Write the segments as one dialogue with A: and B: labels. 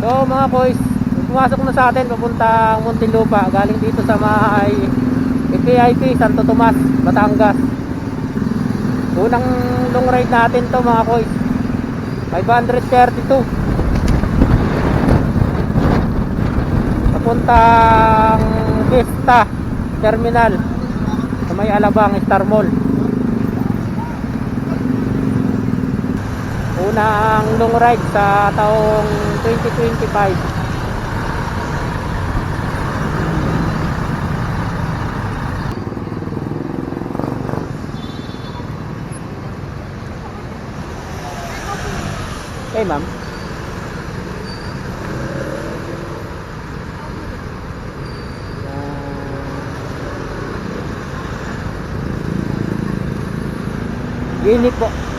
A: So mga boys, pumasok na sa atin papuntang Muntinlupa galing dito sa may PIP Santo Tomas, Batangas. Unang long ride natin to mga boys. 532. Papuntang Vista Terminal sa may Alabang Star Mall. Unang long ride sa taong 2025. Okay, ma'am. Unit po.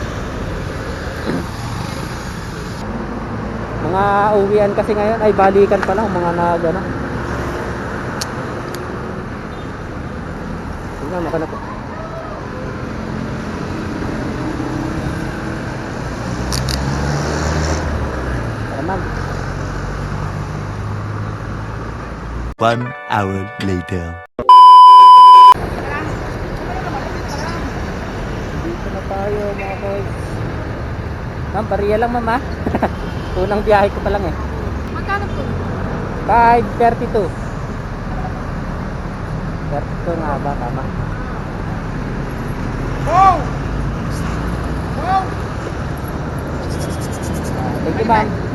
A: Mga uwian kasi ngayon ay balikan pa lang mga nag ano. Tingnan po. Ma'am.
B: One hour later.
A: Dito na tayo mga boys. Ma'am, bariya lang ma'am ha. Unang biyahe ko pa lang eh.
C: Magkano po?
A: 5.32 32 nga ba? Tama.
C: Wow! Wow!
A: Thank you ma'am.